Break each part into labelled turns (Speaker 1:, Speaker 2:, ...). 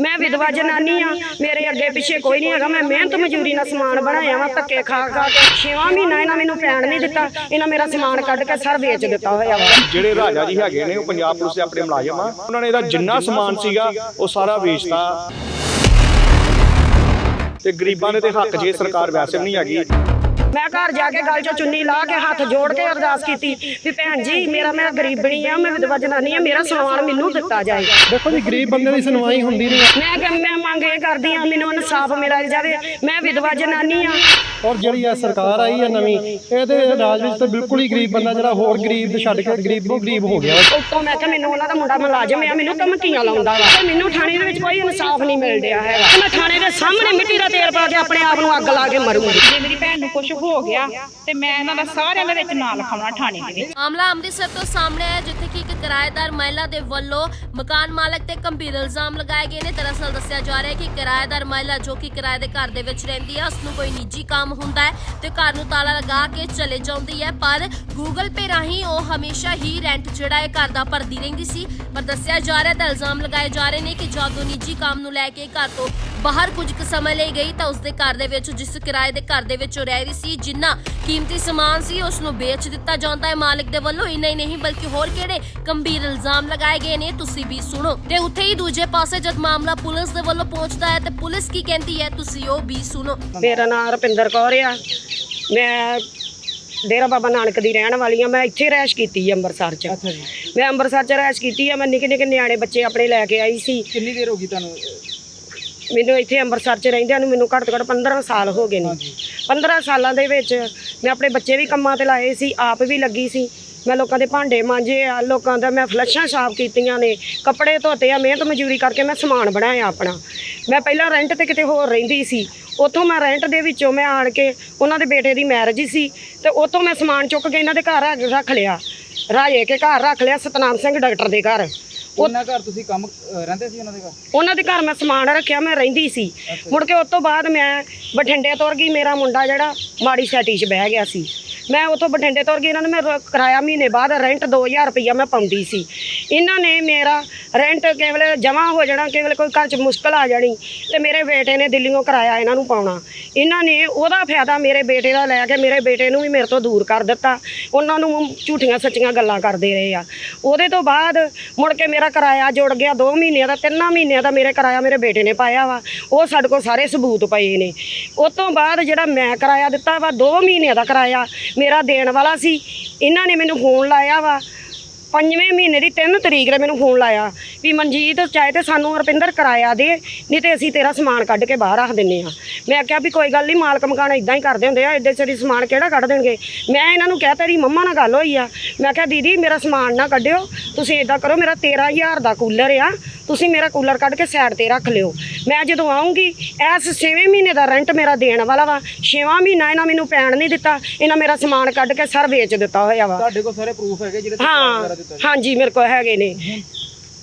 Speaker 1: ਮੈਂ ਵਿਧਵਾ ਜਨਾਨੀ ਆ, ਮੇਰੇ ਅੱਗੇ ਪਿੱਛੇ ਕੋਈ ਨਹੀਂ ਹੈਗਾ, ਮੈਂ ਮਿਹਨਤ ਮਜ਼ਦੂਰੀ ਨਾਲ ਸਮਾਨ ਬਣਾਇਆ ਵਾ, ਧੱਕੇ ਖਾ ਖਾ ਕੇ 6 ਮਹੀਨਾ ਇਹਨਾਂ ਮੈਨੂੰ ਪੈਣ ਨਹੀਂ ਦਿੱਤਾ, ਇਹਨਾਂ ਮੇਰਾ ਸਮਾਨ ਕੱਢ ਕੇ ਸਰ ਵੇਚ ਦਿੱਤਾ ਹੋਇਆ ਵਾ।
Speaker 2: ਜਿਹੜੇ ਰਾਜਾ ਜੀ ਹੈਗੇ ਨੇ, ਉਹ ਪੰਜਾਬ ਪੁਲਿਸ ਦੇ ਆਪਣੇ ਮੁਲਾਜ਼ਮ ਆ, ਉਹਨਾਂ ਨੇ ਇਹਦਾ ਜਿੰਨਾ ਸਮਾਨ ਸੀਗਾ, ਉਹ ਸਾਰਾ ਵੇਚਤਾ। ਤੇ ਗਰੀਬਾਂ ਦੇ ਤੇ ਹੱਕ ਜੇ ਸਰਕਾਰ ਵੈਸੇ ਵੀ ਨਹੀਂ ਹੈਗੀ।
Speaker 1: ਮੈਂ ਘਰ ਜਾ ਕੇ ਗਲ 'ਚ ਚੁੰਨੀ ਲਾ ਕੇ ਹੱਥ ਜੋੜ ਕੇ ਅਰਦਾਸ ਕੀਤੀ ਵੀ ਭੈਣ ਜੀ ਮੇਰਾ ਮੈਂ ਗਰੀਬਣੀ ਆ ਮੈਂ ਵਿਧਵਾ ਜਨਾਨੀ ਆ ਮੇਰਾ ਸਮਾਨ ਮੈਨੂੰ ਦਿੱਤਾ ਜਾਏ।
Speaker 3: ਦੇਖੋ ਜੀ ਗਰੀਬ ਬੰਦੇ ਦੀ ਸੁਣਵਾਈ ਹੁੰਦੀ ਨਹੀਂ।
Speaker 1: ਮੈਂ ਕਿ ਮੈਂ ਮੰਗ ਇਹ ਕਰਦੀ ਆ ਮੈਨੂੰ ਇਨਸਾਫ ਮਿਲ ਜਾਵੇ ਮੈਂ ਵਿਧਵਾ ਜਨਾਨੀ ਆ।
Speaker 3: ਔਰ ਜਿਹੜੀ ਆ ਸਰਕਾਰ ਆਈ ਹੈ ਨਵੀਂ ਇਹਦੇ ਰਾਜ ਵਿੱਚ ਤਾਂ ਬਿਲਕੁਲ ਹੀ ਗਰੀਬ ਬੰਦਾ ਜਿਹੜਾ ਹੋਰ ਗਰੀਬ ਦੇ ਛੱਡ ਕੇ ਗਰੀਬੋਂ ਗਰੀਬ ਹੋ ਗਿਆ।
Speaker 1: ਉੱਤੋਂ ਮੈਂ ਕਿਹਾ ਮੈਨੂੰ ਉਹਨਾਂ ਦਾ ਮੁੰਡਾ ਮੁਲਾਜ਼ਮ ਆ ਮੈਨੂੰ ਧਮਕੀਆਂ ਲਾਉਂਦਾ ਵਾ। ਤੇ ਮੈਨੂੰ ਥਾਣੇ ਦੇ ਵਿੱਚ ਕੋਈ ਇਨਸਾਫ ਨਹੀਂ ਮਿਲ ਰਿਹਾ ਹੈਗਾ। ਮੈਂ ਥਾਣੇ ਦੇ ਸਾਹਮਣੇ ਮਿੱਟੀ ਦਾ ਤੇਲ ਪਾ ਕੇ ਆਪਣੇ ਆਪ ਨੂੰ ਅੱਗ ਲਾ ਕੇ ਮਰੂੰਗੀ।
Speaker 4: ਜੇ ਮੇਰੀ ਭੈਣ ਨੂੰ ਕੁਝ ਹੋ ਗਿਆ ਤੇ ਮੈਂ ਇਹਨਾਂ ਦਾ ਸਾਰਿਆਂ ਦੇ ਵਿੱਚ ਨਾਂ ਲਿਖਾਉਣਾ ਥਾਣੇ ਦੇ ਵਿੱਚ
Speaker 5: ਮਾਮਲਾ ਅੰਮ੍ਰਿਤਸਰ ਤੋਂ ਸਾਹਮਣੇ ਆਇਆ, ਜਿੱਥੇ ਕਿ ਇੱਕ ਕਿਰਾਏਦਾਰ ਮਹਿਲਾ ਦੇ ਵੱਲੋਂ ਮਕਾਨ ਮਾਲਕ ਤੇ ਗੰਭੀਰ ਇਲਜ਼ਾਮ ਲਗਾਏ ਗਏ ਨੇ। ਦਰਅਸਲ ਦੱਸਿਆ ਜਾ ਰਿਹਾ ਹੈ ਕਿ ਕਿਰਾਏਦਾਰ ਮਹਿਲਾ ਜੋ ਕਿ ਕਿਰਾਏ ਦੇ ਘਰ ਦੇ ਵਿੱਚ ਰਹਿੰਦੀ ਹੈ ਉਸ ਨੂੰ ਕੋਈ ਨਿੱਜੀ ਕੰਮ ਹੁੰਦਾ ਹੈ ਤੇ ਘਰ ਨੂੰ ਤਾਲਾ ਲਗਾ ਕੇ ਚਲੇ ਜਾਂਦੀ ਹੈ, ਪਰ ਗੂਗਲ ਪੇ ਰਾਹੀਂ ਉਹ ਹਮੇਸ਼ਾ ਹੀ ਰੈਂਟ ਜਿਹੜਾ ਹੈ ਘਰ ਦਾ ਭਰਦੀ ਰਹਿੰਦੀ ਸੀ। ਪਰ ਦੱਸਿਆ ਜਾ ਰਿਹਾ ਤਾਂ ਇਲਜ਼ਾਮ ਲਗਾਏ ਜਾ ਰਹੇ ਨੇ ਕਿ ਜਦੋਂ ਨਿੱਜੀ ਕੰਮ ਨੂੰ ਲੈ ਕੇ ਘਰ ਤੋਂ ਬਾਹਰ ਕੁਝ ਕੁ ਸਮਾਂ ਲਈ ਗਈ ਤਾਂ ਉਸਦੇ ਘਰ ਦੇ ਵਿੱਚ, ਜਿਸ ਕਿਰਾਏ ਦੇ ਘਰ ਦੇ ਵਿੱਚ ਉਹ ਰਹਿ ਰਹੀ ਸੀ ਜਿੰਨਾ ਕੀਮਤੀ ਸਮਾਨ ਸੀ ਉਸ ਨੂੰ ਵੇਚ ਦਿੱਤਾ ਜਾਂਦਾ ਹੈ। ਮਾਲਕ ਦੇ ਵੱਲੋਂ ਇੰਨਾ ਹੀ ਨਹੀਂ ਬਲਕਿ ਹੋਰ ਕਿਹੜੇ ਗੰਭੀਰ ਇਲਜ਼ਾਮ ਲਗਾਏ ਗਏ ਨੇ ਤੁਸੀਂ ਵੀ ਸੁਣੋ। ਤੇ ਉੱਥੇ ਹੀ ਦੂਜੇ ਪਾਸੇ ਜਦ ਮਾਮਲਾ ਪੁਲਿਸ ਦੇ ਵੱਲੋਂ ਪਹੁੰਚਦਾ ਹੈ ਤੇ ਪੁਲਿਸ ਕੀ ਕਹਿੰਦੀ ਹੈ ਤੁਸੀਂ ਉਹ ਵੀ ਸੁਣੋ।
Speaker 1: ਮੇਰਾ ਨਾਮ ਰੁਪਿੰਦਰ ਕੌਰ ਆ। ਮੈਂ ਡੇਰਾ ਬਾਬਾ ਨਾਨਕ ਦੀ ਰਹਿਣ ਵਾਲੀ ਆ। ਮੈਂ ਇੱਥੇ ਰਹਿਸ਼ ਕੀਤੀ ਆ ਅੰਮ੍ਰਿਤਸਰ ਚ। ਮੈਂ ਅੰਮ੍ਰਿਤਸਰ ਚ ਰਹਿਸ਼ ਕੀਤੀ ਆ। ਮੈਂ ਨਿੱਕੇ ਨਿੱਕੇ ਨਿਆਣੇ ਬੱਚੇ ਆਪਣੇ ਲੈ ਕੇ ਆਈ ਸੀ।
Speaker 6: ਕਿੰਨੀ ਦੇਰ ਹੋ ਗਈ ਤੁਹਾਨੂੰ
Speaker 1: ਮੈਨੂੰ ਇੱਥੇ ਅੰਮ੍ਰਿਤਸਰ ਚ ਰਹਿੰਦਿਆਂ ਨੂੰ ਮੈਨੂੰ ਘੱਟ ਤੋਂ ਘੱਟ 15 ਸਾਲ ਹੋ ਗਏ ਨੇ। 15 ਸਾਲਾਂ ਦੇ ਵਿੱਚ ਮੈਂ ਆਪਣੇ ਬੱਚੇ ਵੀ ਕੰਮਾਂ ਤੇ ਲਾਏ ਸੀ ਆਪ ਵੀ ਲੱਗੀ ਸੀ। ਮੈਂ ਲੋਕਾਂ ਦੇ ਭਾਂਡੇ ਮਾਂਜੇ ਆ ਲੋਕਾਂ ਦਾ ਮੈਂ ਫਲਸ਼ਾਂ ਸਾਫ਼ ਕੀਤੀਆਂ ਨੇ ਕੱਪੜੇ ਧੋਤੇ ਆ ਮਿਹਨਤ ਮਜ਼ਦੂਰੀ ਕਰਕੇ ਮੈਂ ਸਮਾਨ ਬਣਾਇਆ ਆਪਣਾ। ਮੈਂ ਪਹਿਲਾਂ ਰੈਂਟ ਤੇ ਕਿਤੇ ਹੋਰ ਰਹਿੰਦੀ ਸੀ। ਉੱਥੋਂ ਮੈਂ ਰੈਂਟ ਦੇ ਵਿੱਚੋਂ ਮੈਂ ਆਣ ਕੇ ਉਹਨਾਂ ਦੇ ਬੇਟੇ ਦੀ ਮੈਰਿਜ ਸੀ ਤੇ ਉੱਥੋਂ ਮੈਂ ਸਮਾਨ ਚੁੱਕ ਕੇ ਇਹਨਾਂ ਦੇ ਘਰ ਆ- ਰੱਖ ਲਿਆ। ਰਾਜੇ ਕੇ ਘਰ ਰੱਖ ਲਿਆ ਸਤਨਾਮ ਸਿੰਘ ਡਾਕਟਰ ਦੇ ਘਰ।
Speaker 6: ਉਹਨਾਂ ਘਰ ਤੁਸੀਂ ਕੰਮ ਅਹ, ਰਹਿੰਦੇ ਸੀ ਉਹਨਾਂ ਦੇ ਘਰ?
Speaker 1: ਉਹਨਾਂ ਦੇ ਘਰ ਮੈਂ ਸਮਾਨ ਰੱਖਿਆ ਮੈਂ ਰਹਿੰਦੀ ਸੀ। ਮੁੜ ਕੇ ਉਸ ਤੋਂ ਬਾਅਦ ਮੈਂ ਬਠਿੰਡੇ ਤੁਰ ਗਈ ਮੇਰਾ ਮੁੰਡਾ ਜਿਹੜਾ ਮਾੜੀ ਸੈਟੀ 'ਚ ਬਹਿ ਗਿਆ ਸੀ। ਮੈਂ ਉੱਥੋਂ ਬਠਿੰਡੇ ਤੁਰ ਗਈ ਇਹਨਾਂ ਨੇ ਮੈਂ ਰ- ਕਿਰਾਇਆ ਮਹੀਨੇ ਬਾਅਦ ਰੈਂਟ 2000 ਰੁਪਈਆ ਮੈਂ ਪਾਉਂਦੀ ਸੀ। ਇਹਨਾਂ ਨੇ ਮੇਰਾ ਰੈਂਟ ਕੇਵਲ ਜਮ੍ਹਾਂ ਹੋ ਜਾਣਾ ਕੇਵਲ ਕੋਈ ਘਰ 'ਚ ਮੁਸ਼ਕਲ ਆ ਜਾਣੀ ਤੇ ਮੇਰੇ ਬੇਟੇ ਨੇ ਦਿੱਲੀੋਂ ਕਿਰਾਇਆ ਇਹਨਾਂ ਨੂੰ ਪਾਉਣਾ। ਇਹਨਾਂ ਨੇ ਉਹਦਾ ਫਾਇਦਾ ਮੇਰੇ ਬੇਟੇ ਦਾ ਲੈ ਕੇ ਮੇਰੇ ਬੇਟੇ ਨੂੰ ਵੀ ਮੇਰੇ ਤੋਂ ਦੂਰ ਕਰ ਦਿੱਤਾ। ਉਹਨਾਂ ਨੂੰ ਝੂਠੀਆਂ ਸੱਚੀਆਂ ਗੱਲਾਂ ਕਰਦੇ ਰਹੇ ਆ। ਉਹਦੇ ਤੋਂ ਬਾਅਦ ਮੁੜ ਕੇ ਮੇਰਾ ਕਿਰਾਇਆ ਜੁੜ ਗਿਆ। 2 ਮਹੀਨਿਆਂ ਦਾ 3 ਮਹੀਨਿਆਂ ਦਾ ਮੇਰੇ ਕਿਰਾਇਆ ਮੇਰੇ ਬੇਟੇ ਨੇ ਪਾਇਆ ਵਾ। ਉਹ ਸਾਡੇ ਕੋਲ ਸਾਰੇ ਸਬੂਤ ਪਏ ਨੇ। ਉਸ ਤੋਂ ਬਾਅਦ ਜਿਹੜਾ ਮੈਂ ਕਿਰਾਇਆ ਦਿੱਤਾ ਵਾ 2 ਮਹੀਨਿਆਂ ਦਾ ਕਿਰਾਇਆ ਮੇਰਾ ਦੇਣ ਵਾਲਾ ਸੀ। ਇਹਨਾਂ ਨੇ ਮੈਨੂੰ ਫੋਨ ਲਾਇਆ ਵਾ। ਪੰਜਵੇਂ ਮਹੀਨੇ ਦੀ 3 ਤਰੀਕ ਦਾ ਮੈਨੂੰ ਫੋਨ ਲਾਇਆ ਵੀ ਮਨਜੀਤ ਚਾਹੇ ਤੇ ਸਾਨੂੰ ਰੁਪਿੰਦਰ ਕਿਰਾਇਆ ਦੇ, ਨਹੀਂ ਤੇ ਅਸੀਂ ਤੇਰਾ ਸਮਾਨ ਕੱਢ ਕੇ ਬਾਹਰ ਰੱਖ ਦਿੰਨੇ ਆ ਮੈਂ ਕਿਹਾ ਵੀ ਕੋਈ ਗੱਲ ਨਹੀਂ, ਮਾਲਕ ਮਕਾਨ ਇਦਾਂ ਹੀ ਕਰਦੇ ਹੁੰਦੇ ਆ ਐਡੇ ਚਿਰ ਸਮਾਨ ਕਿਹੜਾ ਕੱਢ ਦੇਣਗੇ? ਮੈਂ ਇਹਨਾਂ ਨੂੰ ਕਿਹਾ, ਤੇਰੀ ਮੰਮਾ ਨਾਲ ਗੱਲ ਹੋਈ ਆ। ਮੈਂ ਕਿਹਾ, ਦੀਦੀ, ਮੇਰਾ ਸਮਾਨ ਨਾ ਕੱਢਿਓ, ਤੁਸੀਂ ਇਦਾਂ ਕਰੋ, ਮੇਰਾ 13000 ਦਾ ਕੂਲਰ ਆ ਤੁਸੀਂ ਮੇਰਾ ਕੂਲਰ ਕੱਢ ਕੇ ਸਾਈਡ ਤੇ ਰੱਖ ਲਿਓ। ਮੈਂ ਜਦੋਂ ਆਉਂਗੀ ਐਸ 6ਵੇਂ ਮਹੀਨੇ ਦਾ ਰੈਂਟ ਮੇਰਾ ਦੇਣ ਵਾਲਾ ਵਾ। 6ਵਾਂ ਮਹੀਨਾ ਇਹਨਾਂ ਮੈਨੂੰ ਪੈਣ ਨਹੀਂ ਦਿੱਤਾ। ਇਹਨਾਂ ਮੇਰਾ ਸਮਾਨ ਕੱਢ ਕੇ ਸਰ ਵੇਚ ਦਿੱਤਾ ਹੋਇਆ ਵਾ।
Speaker 6: ਤੁਹਾਡੇ ਕੋਲ ਸਾਰੇ ਪ੍ਰੂਫ ਹੈਗੇ ਜਿਹੜੇ
Speaker 1: ਹਾਂ ਹਾਂਜੀ ਮੇਰੇ ਕੋਲ ਹੈਗੇ ਨੇ।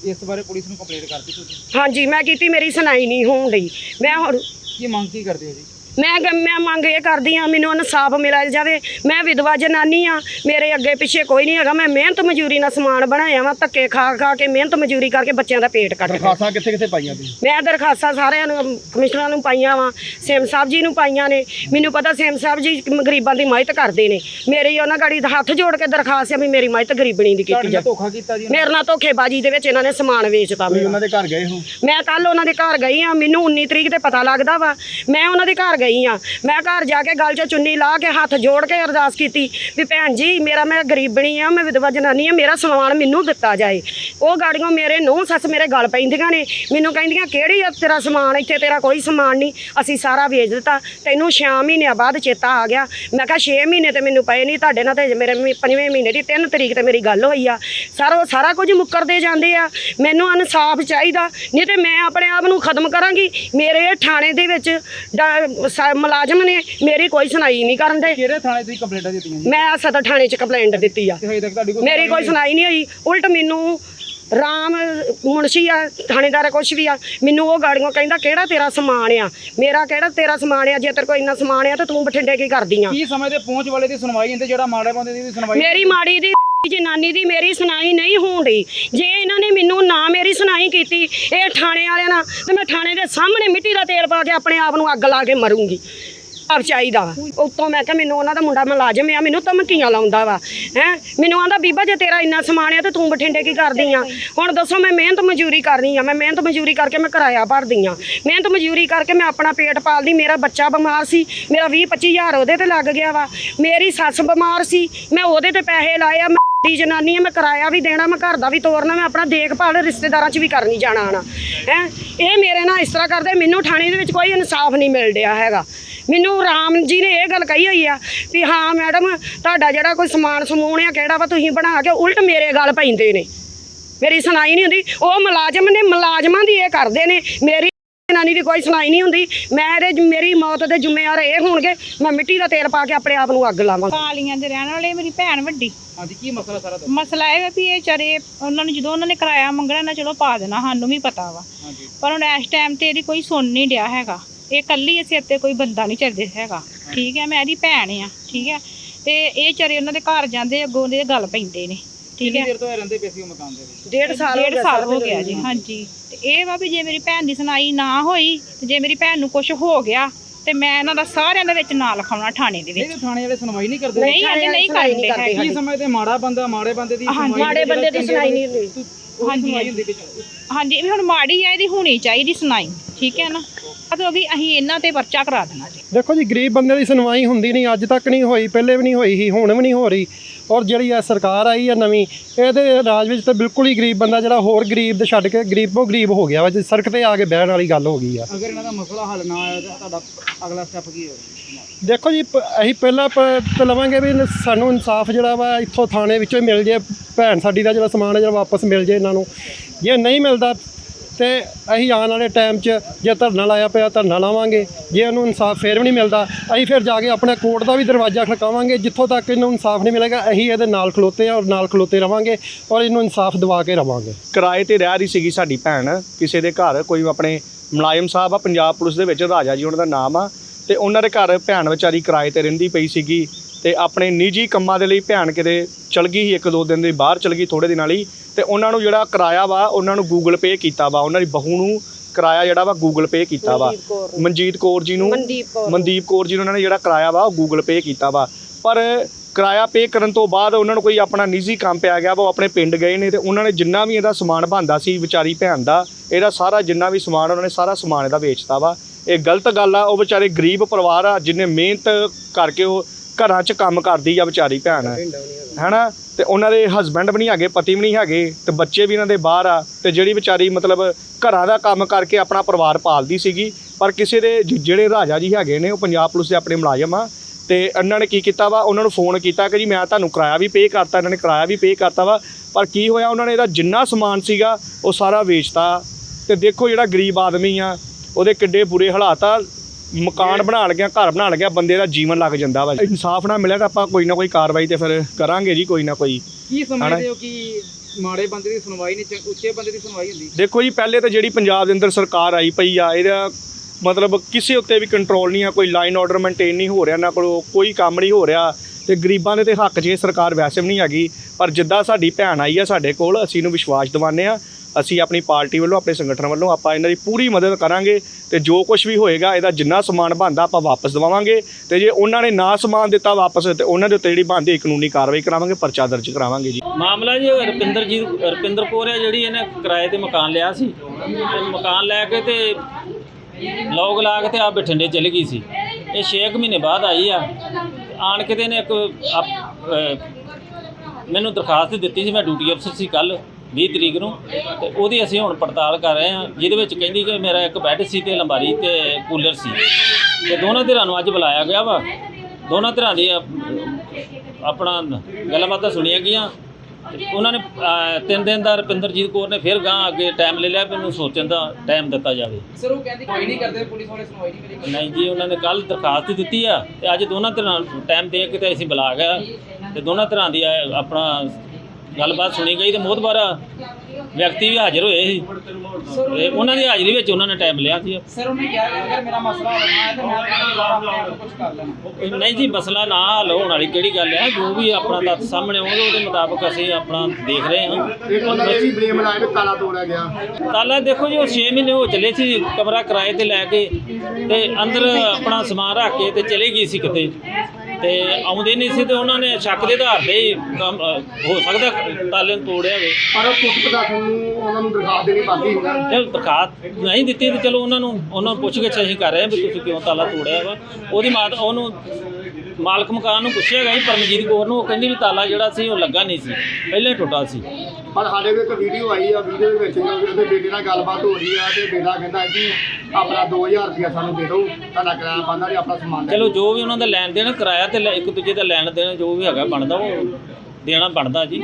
Speaker 6: ਇਸ ਬਾਰੇ ਪੁਲਿਸ ਨੂੰ ਕੰਪਲੇਂਟ ਕਰਤੀ ਤੁਸੀਂ?
Speaker 1: ਹਾਂਜੀ ਮੈਂ ਕੀਤੀ ਮੇਰੀ ਸੁਣਾਈ ਨਹੀਂ ਹੋਣ ਲਈ ਮੈਂ ਹੁਣ
Speaker 6: ਕੀ ਮੰਗ ਕੀ ਕਰਦੇ ਹੋ ਜੀ?
Speaker 1: ਮੈਂ ਗ- ਮੈਂ ਮੰਗ ਇਹ ਕਰਦੀ ਆ ਮੈਨੂੰ ਇਨਸਾਫ ਮਿਲ ਜਾਵੇ। ਮੈਂ ਵਿਧਵਾ ਜਨਾਨੀ ਆ ਮੇਰੇ ਅੱਗੇ ਪਿੱਛੇ ਕੋਈ ਨਹੀਂ ਹੈਗਾ। ਮੈਂ ਮਿਹਨਤ ਮਜ਼ਦੂਰੀ ਨਾਲ ਸਮਾਨ ਬਣਾਇਆ ਵਾ ਧੱਕੇ ਖਾ ਖਾ ਕੇ ਮਿਹਨਤ ਮਜ਼ਦੂਰੀ ਕਰਕੇ ਬੱਚਿਆਂ ਦਾ ਪੇਟ ਕੱਟ
Speaker 2: ਦਰਖਾਸਤਾਂ ਕਿੱਥੇ ਕਿੱਥੇ ਪਾਈਆਂ ਤੁਸੀਂ?
Speaker 1: ਮੈਂ ਦਰਖਾਸਤਾਂ ਸਾਰਿਆਂ ਨੂੰ ਕਮਿਸ਼ਨਰਾਂ ਨੂੰ ਪਾਈਆਂ ਵਾ ਸੇਮ ਸਾਹਿਬ ਜੀ ਨੂੰ ਪਾਈਆਂ ਨੇ। ਮੈਨੂੰ ਪਤਾ ਸੇਮ ਸਾਹਿਬ ਜੀ ਗਰੀਬਾਂ ਦੀ ਮਦਦ ਕਰਦੇ ਨੇ। ਮੇਰੀ ਉਹਨਾਂ ਗਾੜੀ ਹੱਥ ਜੋੜ ਕੇ ਦਰਖਾਸਤ ਹੈ ਵੀ ਮੇਰੀ ਮਦਦ ਗਰੀਬਣੀ ਦੀ ਕੀਤੀ ਜਾਵੇ।
Speaker 6: ਧੋਖਾ ਕੀਤਾ ਜੀ ਉਹਨਾਂ
Speaker 1: ਮੇਰੇ ਨਾਲ ਧੋਖੇਬਾਜ਼ੀ ਦੇ ਵਿੱਚ ਇਹਨਾਂ ਨੇ ਸਮਾਨ ਵੇਚਤਾ
Speaker 2: ਤੁਸੀਂ
Speaker 1: ਮੇਰਾ।
Speaker 2: ਉਹਨਾਂ ਦੇ ਘਰ ਗਏ ਹੋ?
Speaker 1: ਮੈਂ ਕੱਲ ਉਹਨਾਂ ਦੇ ਘਰ ਗਈ ਆ ਮੈਨੂੰ 19 ਤਰੀਕ ਤੇ ਪਤਾ ਲੱਗਦਾ ਵਾ। ਮੈਂ ਉਹਨਾਂ ਦੇ ਘਰ ਗਈ ਆ। ਮੈਂ ਘਰ ਜਾ ਕੇ ਗੱਲ 'ਚ ਚੁੰਨੀ ਲਾ ਕੇ ਹੱਥ ਜੋੜ ਕੇ ਅਰਦਾਸ ਕੀਤੀ ਵੀ ਭੈਣ ਜੀ, ਮੇਰਾ ਮੈਂ ਗਰੀਬਣੀ ਆ, ਮੈਂ ਵਿਧਵਾ ਜਨਾਨੀ ਆ, ਮੇਰਾ ਸਮਾਨ ਮੈਨੂੰ ਦਿੱਤਾ ਜਾਏ। ਉਹ ਗਾੜੀਆਂ ਮੇਰੇ ਨੂੰਹ ਸੱਸ ਮੇਰੇ ਗੱਲ ਪੈਂਦੀਆਂ ਨੇ। ਮੈਨੂੰ ਕਹਿੰਦੀਆਂ, ਕਿਹੜੀ ਆ ਤੇਰਾ ਸਮਾਨ? ਇੱਥੇ ਤੇਰਾ ਕੋਈ ਸਮਾਨ ਨਹੀਂ। ਅਸੀਂ ਸਾਰਾ ਵੇਚ ਦਿੱਤਾ। ਤੈਨੂੰ 6 ਮਹੀਨਿਆਂ ਬਾਅਦ ਚੇਤਾ ਆ ਗਿਆ। ਮੈਂ ਕਿਹਾ 6 ਮਹੀਨੇ ਤੇ ਮੈਨੂੰ ਪਏ ਨਹੀਂ। ਤੁਹਾਡੇ ਨਾਲ ਤੇ ਮੇਰੇ ਪੰਜਵੇਂ ਮਹੀਨੇ ਦੀ 3 ਤਰੀਕ ਤੇ ਮੇਰੀ ਗੱਲ ਹੋਈ ਆ। ਸਾਰਾ ਸਾਰਾ ਕੁਝ ਮੁੱਕਰਦੇ ਜਾਂਦੇ ਆ। ਮੈਨੂੰ ਇਨਸਾਫ ਚਾਹੀਦਾ। ਨਹੀਂ ਤੇ ਮੈਂ ਆਪਣੇ ਆਪ ਨੂੰ ਖਤਮ ਕਰਾਂਗੀ। ਮੇਰੇ ਥਾਣੇ ਦੇ ਵਿੱਚ ਡਾ- ਸ- ਮੁਲਾਜ਼ਮ ਨੇ ਮੇਰੀ ਕੋਈ ਸੁਣਾਈ ਨਹੀਂ ਕਰਨ ਦੇ।
Speaker 6: ਕਿਹੜੇ ਥਾਣੇ ਤੁਸੀਂ ਕੰਪਲੇਂਟਾਂ ਦਿੱਤੀਆਂ ਜੀ?
Speaker 1: ਮੈਂ ਸਦਰ ਥਾਣੇ 'ਚ ਕੰਪਲੇਂਟ ਦਿੱਤੀ ਆ।
Speaker 6: ਤੇ ਹਜੇ ਤੱਕ ਤੁਹਾਡੀ ਕੋਈ
Speaker 1: ਮੇਰੀ ਕੋਈ ਸੁਣਾਈ ਨਹੀਂ ਹੋਈ। ਉਲਟ ਮੈਨੂੰ ਰਾਮ ਮੁਨਸ਼ੀ ਆ ਥਾਣੇਦਾਰ ਕੁਛ ਵੀ ਆ ਮੈਨੂੰ ਉਹ ਗਾੜੀਆਂ ਕਹਿੰਦਾ ਕਿਹੜਾ ਤੇਰਾ ਸਮਾਨ ਆ? ਮੇਰਾ ਕਿਹੜਾ ਤੇਰਾ ਸਮਾਨ ਆ? ਜੇ ਤੇਰੇ ਕੋਲ ਇੰਨਾ ਸਮਾਨ ਆ ਤਾਂ ਤੂੰ ਬਠਿੰਡੇ ਕੀ ਕਰਦੀ ਆ?
Speaker 6: ਕੀ ਸਮੇਂ ਪਹੁੰਚ ਵਾਲੇ ਦੀ ਸੁਣਵਾਈ ਹੁੰਦੀ ਜਿਹੜਾ ਮਾੜੇ ਬੰਦੇ ਦੀ ਸੁਣਵਾਈ
Speaker 1: ਮੇਰੀ ਮਾੜੀ ਦੀ ਜਨਾਨੀ ਦੀ ਮੇਰੀ ਸੁਣਾਈ ਨਹੀਂ ਹੋਣ ਡਈ। ਜੇ ਇਹਨਾਂ ਨੇ ਮੈਨੂੰ ਨਾ ਮੇਰੀ ਸੁਣਾਈ ਕੀਤੀ ਇਹ ਥਾਣੇ ਵਾਲਿਆਂ ਨਾਲ, ਤੇ ਮੈਂ ਥਾਣੇ ਦੇ ਸਾਹਮਣੇ ਮਿੱਟੀ ਦਾ ਤੇਲ ਪਾ ਕੇ ਆਪਣੇ ਆਪ ਨੂੰ ਅੱਗ ਲਾ ਕੇ ਮਰੂੰਗੀ। ਆਪ ਚਾਹੀਦਾ ਵਾ। ਮੈਂ ਕਿਹਾ ਮੈਨੂੰ ਉਹਨਾਂ ਦਾ ਮੁੰਡਾ ਮੁਲਾਜ਼ਮ ਆ, ਮੈਨੂੰ ਧਮਕੀਆਂ ਲਾਉਂਦਾ ਵਾ। ਹੈ? ਮੈਨੂੰ ਆਂਦਾ, ਬੀਬਾ, ਜੇ ਤੇਰਾ ਇੰਨਾ ਸਮਾਨ ਆ ਤੇ ਤੂੰ ਬਠਿੰਡੇ ਕੀ ਕਰਦੀ ਆ? ਹੁਣ ਦੱਸੋ, ਮੈਂ ਮਿਹਨਤ ਮਜ਼ਦੂਰੀ ਕਰਨੀ ਆ। ਮੈਂ ਮਿਹਨਤ ਮਜ਼ਦੂਰੀ ਕਰਕੇ ਮੈਂ ਕਿਰਾਇਆ ਭਰਦੀ ਆ। ਮਿਹਨਤ ਮਜ਼ਦੂਰੀ ਕਰਕੇ ਮੈਂ ਆਪਣਾ ਪੇਟ ਪਾਲਦੀ। ਮੇਰਾ ਬੱਚਾ ਬਿਮਾਰ ਸੀ। ਮੇਰਾ 20 25000 ਉਹਦੇ ਤੇ ਲੱਗ ਗਿਆ ਵਾ। ਮੇਰੀ ਸੱਸ ਬਿਮਾਰ ਸੀ। ਮੈਂ ਉਹਦੇ ਤੇ ਪੈਸੇ ਲਾਏ ਆ। ਮੈਂ ਜਨਾਨੀ ਆ, ਮੈਂ ਕਿਰਾਇਆ ਵੀ ਦੇਣਾ, ਮੈਂ ਘਰ ਦਾ ਵੀ ਤੋਰਨਾ, ਮੈਂ ਆਪਣਾ ਦੇਖਭਾਲ ਰਿਸ਼ਤੇਦਾਰਾਂ 'ਚ ਵੀ ਕਰਨੀ ਜਾਣਾ ਆਣਾ ਹੈ? ਇਹ ਮੇਰੇ ਨਾਲ ਇਸ ਤਰ੍ਹਾਂ ਕਰਦੇ, ਮੈਨੂੰ ਥਾਣੇ ਦੇ ਵਿੱਚ ਕੋਈ ਇਨਸਾਫ ਨਹੀਂ ਮਿਲ ਰਿਹਾ ਹੈਗਾ। ਮੈਨੂੰ ਰਾਮ ਜੀ ਨੇ ਇਹ ਗੱਲ ਕਹੀ ਹੋਈ ਆ ਵੀ ਹਾਂ ਮੈਡਮ, ਤੁਹਾਡਾ ਜਿਹੜਾ ਕੋਈ ਸਮਾਨ ਸਮੂਨ ਆ, ਕਿਹੜਾ ਵਾ ਤੁਸੀਂ ਬਣਾ ਕੇ ਉਲਟ ਮੇਰੇ ਗੱਲ ਪੈਂਦੇ ਨੇ। ਮੇਰੀ ਸੁਣਾਈ ਨਹੀਂ ਹੁੰਦੀ। ਉਹ ਮੁਲਾਜ਼ਮ ਨੇ, ਮੁਲਾਜ਼ਮਾਂ ਦੀ ਇਹ ਕਰਦੇ ਨੇ, ਮੇਰੀ ਜਨਾਨੀ ਦੀ ਕੋਈ ਸੁਣਾਈ ਨਹੀਂ ਹੁੰਦੀ। ਮੈਂ ਇਹਦੇ ਮੇਰੀ ਮੌਤ ਦੇ ਜ਼ਿੰਮੇਵਾਰ ਇਹ ਹੋਣਗੇ ਮੈਂ ਮਿੱਟੀ ਦਾ ਤੇਲ ਪਾ ਕੇ ਆਪਣੇ ਆਪ ਨੂੰ ਅੱਗ ਲਾਵਾਂ।
Speaker 4: ਕਾਲੀਆਂ ਦੇ ਰਹਿਣ ਵਾਲੇ ਮੇਰੀ ਭੈਣ ਵੱਡੀ।
Speaker 6: ਹਾਂਜੀ ਕੀ ਮਸਲਾ ਸਾਰਾ ਦੱਸੋ।
Speaker 4: ਮਸਲਾ ਇਹ ਹੈ ਵੀ ਇਹ ਚਾਰੇ ਉਹਨਾਂ ਨੂੰ ਜਦੋਂ ਉਹਨਾਂ ਨੇ ਕਿਰਾਇਆ ਮੰਗਣਾ ਨਾ ਚਲੋ ਪਾ ਦੇਣਾ ਸਾਨੂੰ ਵੀ ਪਤਾ ਵਾ।
Speaker 6: ਹਾਂਜੀ।
Speaker 4: ਪਰ ਹੁਣ ਇਸ ਟਾਈਮ ਤੇ ਇਹਦੀ ਕੋਈ ਸੁਣ ਨਹੀਂ ਡਿਆ ਹੈਗਾ। ਇਹ ਕੱਲੀ ਅਸੀਂ ਇੱਥੇ ਕੋਈ ਬੰਦਾ ਨਹੀਂ ਚੱਲਦੇ ਹੈਗਾ। ਠੀਕ ਹੈ ਮੈਂ ਇਹਦੀ ਭੈਣ ਆ ਠੀਕ ਹੈ। ਤੇ ਇਹ ਚਾਰੇ ਉਹਨਾਂ ਦੇ ਘਰ ਜਾਂਦੇ ਅੱਗੋਂ ਦੇ ਗੱਲ ਪੈਂਦੇ ਨੇ।
Speaker 6: ਕਿੰਨੀ
Speaker 4: ਹੈ।
Speaker 6: ਦੇਰ ਤੋਂ ਇਹ ਰਹਿੰਦੇ ਪਏ ਸੀ ਉਹ ਮਕਾਨ ਦੇ ਵਿੱਚ?
Speaker 1: ਡੇਢ ਸਾਲ ਹੋ
Speaker 4: ਡੇਢ
Speaker 1: ਗਿਆ
Speaker 4: ਸਾਲ
Speaker 1: ਸਰ
Speaker 4: ਹੋ
Speaker 1: ਮੈਨੂੰ
Speaker 4: ਗਿਆ ਜੀ ਹਾਂਜੀ। ਤੇ ਇਹ ਵਾ ਵੀ ਜੇ ਮੇਰੀ ਭੈਣ ਦੀ ਸੁਣਾਈ ਨਾ ਹੋਈ ਤੇ ਜੇ ਮੇਰੀ ਭੈਣ ਨੂੰ ਕੁਝ ਹੋ ਗਿਆ ਤੇ ਮੈਂ ਇਹਨਾਂ ਦਾ ਸਾਰਿਆਂ ਦੇ ਵਿੱਚ ਨਾਂ ਲਿਖਾਉਣਾ ਥਾਣੇ ਦੇ ਵਿੱਚ।
Speaker 6: ਨਹੀਂ ਥਾਣੇ ਵਾਲੇ ਸੁਣਵਾਈ ਨਹੀਂ ਕਰਦੇ।
Speaker 4: ਨਹੀਂ ਅਜੇ ਨਹੀਂ
Speaker 1: ਸੁਣਾਈ
Speaker 4: ਕਰਦੇ
Speaker 1: ਨਹੀਂ ਕਰਦੇ
Speaker 4: ਹੈਗੇ।
Speaker 6: ਕੀ ਸਮਝਦੇ ਮਾੜਾ ਬੰਦਾ ਮਾੜੇ ਬੰਦੇ ਦੀ ਸੁਣਵਾਈ
Speaker 1: ਮਾੜੇ
Speaker 6: ਜਿਹੜਾ
Speaker 1: ਬੰਦੇ ਦੀ
Speaker 6: ਚੰਗੇ
Speaker 1: ਸੁਣਾਈ ਨਹੀਂ ਹੁੰਦੀ।
Speaker 6: ਉਹ
Speaker 4: ਹਾਂਜੀ,
Speaker 6: ਸੁਣਵਾਈ ਹੁੰਦੀ ਵਿੱਚ
Speaker 4: ਹਾਂਜੀ ਵੀ ਹੁਣ ਮਾੜੀ ਆ ਇਹਦੀ ਹੋਣੀ ਚਾਹੀਦੀ ਸੁਣਾਈ। ਠੀਕ ਹੈ ਨਾ? ਕਿਉਂਕਿ ਅਸੀਂ ਇਹਨਾਂ ਤੇ ਪਰਚਾ ਕਰਾ ਦੇਣਾ ਜੀ।
Speaker 3: ਦੇਖੋ ਜੀ ਗਰੀਬ ਬੰਦੇ ਦੀ ਸੁਣਵਾਈ ਹੁੰਦੀ ਨਹੀਂ ਅੱਜ ਤੱਕ ਨਹੀਂ ਹੋਈ ਪਹਿਲੇ ਵੀ ਨਹੀਂ ਹੋਈ ਸੀ ਹੁਣ ਵੀ ਨਹੀਂ ਹੋ ਰਹੀ। ਔਰ ਜਿਹੜੀ ਆ ਸਰਕਾਰ ਆਈ ਆ ਨਵੀਂ ਇਹਦੇ ਰਾਜ ਵਿੱਚ ਤਾਂ ਬਿਲਕੁਲ ਹੀ ਗਰੀਬ ਬੰਦਾ ਜਿਹੜਾ ਹੋਰ ਗਰੀਬ ਦੇ ਛੱਡ ਕੇ ਗਰੀਬੋਂ ਗਰੀਬ ਹੋ ਗਿਆ ਵਾ ਜੀ ਸੜਕ ਤੇ ਆ ਕੇ ਬਹਿਣ ਵਾਲੀ ਗੱਲ ਹੋ ਗਈ ਆ।
Speaker 6: ਅਗਰ ਇਹਨਾਂ ਦਾ ਮਸਲਾ ਹੱਲ ਨਾ ਆਇਆ ਤਾਂ ਤੁਹਾਡਾ ਅਗਲਾ ਸਟੈਪ ਕੀ ਹੋਵੇਗਾ
Speaker 3: ਦੇਖੋ ਜੀ ਪ- ਅਸੀਂ ਪਹਿਲਾਂ ਪ- ਤਾਂ ਲਵਾਂਗੇ ਵੀ ਸਾਨੂੰ ਇਨਸਾਫ ਜਿਹੜਾ ਵਾ ਇੱਥੋਂ ਥਾਣੇ ਵਿੱਚੋਂ ਹੀ ਮਿਲ ਜੇ ਭੈਣ ਸਾਡੀ ਦਾ ਜਿਹੜਾ ਸਮਾਨ ਹੈ ਜਿਹੜਾ ਵਾਪਸ ਮਿਲ ਜੇ ਇਹਨਾਂ ਨੂੰ। ਜੇ ਨਹੀਂ ਮਿਲਦਾ ਤੇ ਅਸੀਂ ਆਉਣ ਵਾਲੇ ਟਾਈਮ 'ਚ ਜੇ ਧਰਨਾ ਲਾਇਆ ਪਿਆ ਧਰਨਾ ਲਾਵਾਂਗੇ। ਜੇ ਉਹਨੂੰ ਇਨਸਾਫ ਫੇਰ ਵੀ ਨਹੀਂ ਮਿਲਦਾ, ਅਸੀਂ ਫਿਰ ਜਾ ਕੇ ਆਪਣੇ ਕੋਰਟ ਦਾ ਵੀ ਦਰਵਾਜ਼ਾ ਖੜਕਾਵਾਂਗੇ, ਜਿੱਥੋਂ ਤੱਕ ਇਹਨੂੰ ਇਨਸਾਫ ਨਹੀਂ ਮਿਲੇਗਾ, ਅਸੀਂ ਇਹਦੇ ਨਾਲ ਖਲੋਤੇ ਹਾਂ ਔਰ ਨਾਲ ਖਲੋਤੇ ਰਵਾਂਗੇ ਔਰ ਇਹਨੂੰ ਇਨਸਾਫ ਦਿਵਾ ਕੇ ਰਵਾਂਗੇ।
Speaker 2: ਕਿਰਾਏ ਤੇ ਰਹਿ ਰਹੀ ਸੀਗੀ ਸਾਡੀ ਭੈਣ, ਕਿਸੇ ਦੇ ਘਰ ਕੋਈ ਆਪਣੇ ਮੁਲਾਜ਼ਮ ਸਾਹਿਬ ਆ, ਪੰਜਾਬ ਪੁਲਿਸ ਦੇ ਵਿੱਚ ਰਾਜਾ ਜੀ, ਉਹਨਾਂ ਦਾ ਨਾਮ ਆ। ਤੇ ਉਹਨਾਂ ਦੇ ਘਰ ਭੈਣ ਵਿਚਾਰੀ ਕਿਰਾਏ ਤੇ ਰਹਿੰਦੀ ਪਈ ਸੀਗੀ ਤੇ ਆਪਣੇ ਨਿੱਜੀ ਕੰਮਾਂ ਦੇ ਲਈ ਭੈਣ ਕਿਤੇ ਚਲ ਗਈ ਸੀ ਇੱਕ ਦੋ ਦਿਨ ਦੇ ਬਾਹਰ ਚਲ ਗਈ ਥੋੜੇ ਦਿਨਾਂ ਲਈ ਤੇ ਉਹਨਾਂ ਨੂੰ ਜਿਹੜਾ ਕਿਰਾਇਆ ਵਾ ਉਹਨਾਂ ਨੂੰ ਗੂਗਲ ਪੇ ਕੀਤਾ ਵਾ ਉਹਨਾਂ ਦੀ ਬਹੂ ਨੂੰ ਕਿਰਾਇਆ ਜਿਹੜਾ ਵਾ ਗੂਗਲ ਪੇ ਕੀਤਾ ਵਾ।
Speaker 1: ਮਨਦੀਪ ਕੌਰ ਨੂੰ।
Speaker 2: ਮਨਜੀਤ ਕੌਰ ਜੀ ਨੂੰ
Speaker 1: ਮਨਦੀਪ ਕੌਰ
Speaker 2: ਮਨਦੀਪ ਕੌਰ ਜੀ ਨੂੰ ਉਹਨਾਂ ਨੇ ਜਿਹੜਾ ਕਿਰਾਇਆ ਵਾ ਉਹ ਗੂਗਲ ਪੇ ਕੀਤਾ ਵਾ। ਪਰ ਕਿਰਾਇਆ ਪੇ ਕਰਨ ਤੋਂ ਬਾਅਦ ਉਹਨਾਂ ਨੂੰ ਕੋਈ ਆਪਣਾ ਨਿੱਜੀ ਕੰਮ ਪਿਆ ਗਿਆ ਵਾ ਉਹ ਆਪਣੇ ਪਿੰਡ ਗਏ ਨੇ ਤੇ ਉਹਨਾਂ ਨੇ ਜਿੰਨਾ ਵੀ ਇਹਦਾ ਸਮਾਨ ਬਣਦਾ ਸੀ ਵਿਚਾਰੀ ਭੈਣ ਦਾ ਇਹਦਾ ਸਾਰਾ ਜਿੰਨਾ ਵੀ ਸਮਾਨ ਉਹਨਾਂ ਨੇ ਸਾਰਾ ਸਮਾਨ ਇਹਦਾ ਵੇਚਤਾ ਵਾ। ਇਹ ਗਲਤ ਗੱਲ ਆ, ਉਹ ਵਿਚਾਰੇ ਗਰੀਬ ਪਰਿਵਾਰ ਆ, ਜਿਨੇ ਮਿਹਨਤ ਕਰਕੇ ਉਹ ਘਰਾਂ 'ਚ ਕੰਮ ਕਰਦੀ ਆ ਵਿਚਾਰੀ ਭੈਣ। ਹੈਨਾ? ਤੇ ਉਹਨਾਂ ਦੇ ਹਸਬੰਡ ਵੀ ਨਹੀਂ ਹੈਗੇ, ਪਤੀ ਵੀ ਨਹੀਂ ਹੈਗੇ, ਤੇ ਬੱਚੇ ਵੀ ਇਹਨਾਂ ਦੇ ਬਾਹਰ ਆ, ਤੇ ਜਿਹੜੀ ਵਿਚਾਰੀ ਮਤਲਬ ਘਰਾਂ ਦਾ ਕੰਮ ਕਰਕੇ ਆਪਣਾ ਪਰਿਵਾਰ ਪਾਲਦੀ ਸੀਗੀ, ਪਰ ਕਿਸੇ ਦੇ ਜਿਹੜੇ ਰਾਜਾ ਜੀ ਹੈਗੇ ਨੇ, ਉਹ ਪੰਜਾਬ ਪੁਲਿਸ ਦੇ ਆਪਣੇ ਮੁਲਾਜ਼ਮ ਆ, ਤੇ ਇਹਨਾਂ ਨੇ ਕੀ ਕੀਤਾ ਵਾ, ਉਹਨਾਂ ਨੂੰ ਫੋਨ ਕੀਤਾ ਕਿ ਜੀ ਮੈਂ ਤੁਹਾਨੂੰ ਕਿਰਾਇਆ ਵੀ ਪੇ ਕਰਤਾ, ਇਹਨਾਂ ਨੇ ਕਿਰਾਇਆ ਵੀ ਪੇ ਕਰਤਾ ਵਾ, ਪਰ ਕੀ ਹੋਇਆ, ਉਹਨਾਂ ਨੇ ਇਹਦਾ ਜਿੰਨਾ ਸਮਾਨ ਸੀਗਾ, ਉਹ ਸਾਰਾ ਵੇਚਤਾ। ਤੇ ਦੇਖੋ ਜਿਹੜਾ ਗਰੀਬ ਆਦਮੀ ਆ ਉਹਦੇ ਕਿੱਡੇ ਬੁਰੇ ਹਾਲਾਤ ਆ ਮਕਾਨ ਬਣਾ ਲੱਗਿਆ ਘਰ ਬਣਾ ਲੱਗਿਆ ਬੰਦੇ ਦਾ ਜੀਵਨ ਲੱਗ ਜਾਂਦਾ ਵਾ। ਇਨਸਾਫ ਨਾ ਮਿਲਿਆ ਤਾਂ ਆਪਾਂ ਕੋਈ ਨਾ ਕੋਈ ਕਾਰਵਾਈ ਤੇ ਫਿਰ ਕਰਾਂਗੇ ਜੀ ਕੋਈ ਨਾ ਕੋਈ।
Speaker 6: ਕੀ ਸਮਝਦੇ ਹੋ ਕਿ ਮਾੜੇ ਬੰਦੇ ਦੀ ਸੁਣਵਾਈ ਨਹੀਂ ਉੱਚੇ ਬੰਦੇ ਦੀ ਸੁਣਵਾਈ ਹੁੰਦੀ?
Speaker 2: ਦੇਖੋ ਜੀ ਪਹਿਲੇ ਤਾਂ ਜਿਹੜੀ ਪੰਜਾਬ ਦੇ ਅੰਦਰ ਸਰਕਾਰ ਆਈ ਪਈ ਆ ਇਹਦਾ ਮਤਲਬ ਕਿਸੇ ਉੱਤੇ ਵੀ ਕੰਟਰੋਲ ਨਹੀਂ ਆ ਕੋਈ ਲਾਈਨ ਆਰਡਰ ਮੇਨਟੇਨ ਨਹੀਂ ਹੋ ਰਿਹਾ ਨਾ ਕੋਲ ਕੋਈ ਕੰਮ ਨਹੀਂ ਹੋ ਰਿਹਾ। ਤੇ ਗਰੀਬਾਂ ਦੇ ਤੇ ਹੱਕ 'ਚ ਇਹ ਸਰਕਾਰ ਵੈਸੇ ਵੀ ਨਹੀਂ ਹੈਗੀ ਪਰ ਜਿੱਦਾਂ ਸਾਡੀ ਭੈਣ ਆਈ ਆ ਸਾਡੇ ਕੋਲ ਅਸੀਂ ਇਹਨੂੰ ਵਿਸ਼ਵਾਸ ਦਿਵਾਉਂਦੇ ਆ। ਅਸੀਂ ਆਪਣੀ ਪਾਰਟੀ ਵੱਲੋਂ, ਆਪਣੇ ਸੰਗਠਨ ਵੱਲੋਂ ਆਪਾਂ ਇਹਨਾਂ ਦੀ ਪੂਰੀ ਮਦਦ ਕਰਾਂਗੇ ਤੇ ਜੋ ਕੁਝ ਵੀ ਹੋਏਗਾ, ਇਹਦਾ ਜਿੰਨਾ ਸਮਾਨ ਬਣਦਾ ਆਪਾਂ ਵਾਪਸ ਦਵਾਵਾਂਗੇ ਤੇ ਜੇ ਉਹਨਾਂ ਨੇ ਨਾ ਸਮਾਨ ਦਿੱਤਾ ਵਾਪਸ ਤੇ ਉਹਨਾਂ ਦੇ ਉੱਤੇ ਜਿਹੜੀ ਬਣਦੀ ਕਾਨੂੰਨੀ ਕਾਰਵਾਈ ਕਰਾਵਾਂਗੇ, ਪਰਚਾ ਦਰਜ ਕਰਾਵਾਂਗੇ ਜੀ।
Speaker 7: ਮਾਮਲਾ ਜੀ ਰੁਪਿੰਦਰਜੀਤ ਰਪਿੰਦਰ ਕੌਰ ਹੈ ਜਿਹੜੀ ਇਹਨੇ ਕਿਰਾਏ ਤੇ ਮਕਾਨ ਲਿਆ ਸੀ। ਤੇ ਮਕਾਨ ਲੈ ਕੇ ਤੇ ਲੋਗ ਲਾ ਕੇ ਤੇ ਆ ਬਠਿੰਡੇ ਚਲੀ ਗਈ ਸੀ। ਇਹ 6 ਮਹੀਨੇ ਬਾਅਦ ਆਈ ਆ। ਆਣ ਕੇ ਤੇ ਇਹਨੇ ਇੱਕ ਮੈਨੂੰ ਦਰਖਾਸਤ ਦਿੱਤੀ ਸੀ, ਮੈਂ ਡਿਊਟੀ ਅਫਸਰ ਸੀ ਕੱਲ 20 ਤਰੀਕ ਨੂੰ ਤੇ ਉਹਦੀ ਅਸੀਂ ਹੁਣ ਪੜਤਾਲ ਕਰ ਰਹੇ ਹਾਂ ਜਿਹਦੇ ਵਿੱਚ ਕਹਿੰਦੀ ਕਿ ਮੇਰਾ ਇੱਕ ਬੈੱਡ ਸੀ ਤੇ ਅਲਮਾਰੀ ਤੇ ਕੂਲਰ ਸੀ। ਤੇ ਦੋਨਾਂ ਧਿਰਾਂ ਨੂੰ ਅੱਜ ਬੁਲਾਇਆ ਗਿਆ ਵਾ। ਦੋਨਾਂ ਧਿਰਾਂ ਦੀ ਆਪਣਾ ਗੱਲਾਂ ਬਾਤਾਂ ਸੁਣੀਆਂ ਗਈਆਂ। ਉਹਨਾਂ ਨੇ ਤਿੰਨ ਦਿਨ ਦਾ ਰੁਪਿੰਦਰਜੀਤ ਕੌਰ ਨੇ ਫਿਰ ਗਾਂ ਅੱਗੇ ਟਾਈਮ ਲੈ ਲਿਆ ਮੈਨੂੰ ਸੋਚਣ ਦਾ ਟਾਈਮ ਦਿੱਤਾ ਜਾਵੇ।
Speaker 6: ਸਰ ਉਹ ਕਹਿੰਦੀ ਕੋਈ ਨਹੀਂ ਕਰਦੇ ਪੁਲਿਸ ਵਾਲੇ ਸੁਣਵਾਈ ਨਹੀਂ ਕਰੇਗੀ।
Speaker 7: ਨਹੀਂ ਜੀ ਉਹਨਾਂ ਨੇ ਕੱਲ ਦਰਖਾਸਤ ਦਿੱਤੀ ਆ ਤੇ ਅੱਜ ਦੋਨਾਂ ਧਿਰਾਂ ਨੂੰ ਟਾਈਮ ਦੇ ਕੇ ਤੇ ਅਸੀਂ ਬੁਲਾ ਗਿਆ ਤੇ ਦੋਨਾਂ ਧਿਰਾਂ ਦੀ ਆਪਣਾ ਗੱਲਬਾਤ ਸੁਣੀ ਗਈ ਤੇ ਮੋਹਤਬਾਰ ਵਿਅਕਤੀ ਵੀ ਹਾਜ਼ਰ ਹੋਏ ਸੀ। ਤੇ ਉਹਨਾਂ ਦੀ ਹਾਜ਼ਰੀ ਵਿੱਚ ਉਹਨਾਂ ਨੇ ਟਾਈਮ ਲਿਆ ਸੀ।
Speaker 6: ਸਰ ਉਹਨੇ ਕਿਹਾ ਕਿ ਅਗਰ ਮੇਰਾ ਮਸਲਾ ਹੱਲ ਨਾ ਹੈ ਤਾਂ ਮੈਂ ਆਪਣੇ ਕੁਝ ਕਰ ਲੈਣਾ
Speaker 7: ਨਹੀਂ ਜੀ ਮਸਲਾ ਨਾ ਹੱਲ ਹੋਣ ਵਾਲੀ ਕਿਹੜੀ ਗੱਲ ਹੈ? ਜੋ ਵੀ ਆਪਣਾ ਤੱਥ ਸਾਹਮਣੇ ਆਉਂਦੇ ਉਹਦੇ ਮੁਤਾਬਕ ਅਸੀਂ ਆਪਣਾ ਦੇਖ ਰਹੇ ਹਾਂ।
Speaker 8: ਇੱਕ ਉਹਨਾਂ ਨੇ ਇਹ ਵੀ ਬਲੇਮ ਲਾਇਆ ਕਿ ਤਾਲਾ ਤੋੜਿਆ ਗਿਆ।
Speaker 7: ਤਾਲਾ ਦੇਖੋ ਜੀ ਉਹ 6 ਮਹੀਨੇ ਹੋ ਚਲੇ ਸੀ ਕਮਰਾ ਕਿਰਾਏ ਤੇ ਲੈ ਕੇ ਤੇ ਅੰਦਰ ਆਪਣਾ ਸਮਾਨ ਰੱਖ ਕੇ ਤੇ ਚਲੇ ਗਈ ਸੀ ਕਿਤੇ। ਤੇ ਆਉਂਦੇ ਨਹੀਂ ਸੀ ਤੇ ਉਹਨਾਂ ਨੇ ਸ਼ੱਕ ਦੇ ਆਧਾਰ ਤੇ ਹੀ ਕੰਮ, ਅ, ਹੋ ਸਕਦਾ ਤਾਲੇ ਨੂੰ ਤੋੜਿਆ ਹੋਵੇ।
Speaker 8: ਪਰ ਪੁਲਿਸ ਪ੍ਰਸ਼ਾਸਨ ਨੂੰ ਉਹਨਾਂ ਨੂੰ ਦਰਖਾਸਤ ਦੇਣੀ ਬਾਕੀ ਹੁੰਦਾ
Speaker 7: ਚਲ ਦਰਖਾਸਤ ਨਹੀਂ ਦਿੱਤੀ ਤੇ ਚਲੋ ਉਹਨਾਂ ਨੂੰ ਉਹਨਾਂ ਨੂੰ ਪੁੱਛ ਕੇ ਅਸੀਂ ਕਰ ਰਹੇ ਹਾਂ ਵੀ ਤੁਸੀਂ ਕਿਉਂ ਤਾਲਾ ਤੋੜਿਆ ਵਾ। ਉਹਦੀ ਮਾਤ ਉਹਨੂੰ ਮਾਲਕ ਮਕਾਨ ਨੂੰ ਪੁੱਛਿਆ ਗਿਆ ਸੀ ਪਰਮਜੀਤ ਕੌਰ ਨੂੰ ਉਹ ਕਹਿੰਦੀ ਵੀ ਤਾਲਾ ਜਿਹੜਾ ਸੀ ਉਹ ਲੱਗਾ ਨਹੀਂ ਸੀ ਪਹਿਲਾਂ ਹੀ ਟੁੱਟਾ ਸੀ।
Speaker 8: ਪਰ ਸਾਡੇ ਕੋਲ ਇੱਕ ਵੀਡੀਓ ਆਈ ਆ ਵੀਡੀਓ ਦੇ ਵਿੱਚ ਉਹਦੇ ਬੇਟੇ ਨਾਲ ਗੱਲਬਾਤ ਹੋ ਰਹੀ ਆ ਤੇ ਬੇਟਾ ਕਹਿੰਦਾ ਕਿ ਆਪਣਾ 2000 ਰੁਪਇਆ ਸਾਨੂੰ ਦੇ ਦਿਓ ਤੁਹਾਡਾ ਕਿਰਾਇਆ ਬੰਦਾ ਨਹੀਂ ਆਪਣਾ ਸਮਾਨ ਲੈ
Speaker 7: ਚਲੋ ਜੋ ਵੀ ਉਹਨਾਂ ਦਾ ਲੈਣ ਦੇਣ ਕਿਰਾਇਆ ਤੇ ਲੈ- ਇੱਕ ਦੂਜੇ ਦਾ ਲੈਣ ਦੇਣ ਜੋ ਵੀ ਹੈਗਾ ਬਣਦਾ ਉਹ ਦੇਣਾ ਬਣਦਾ ਜੀ।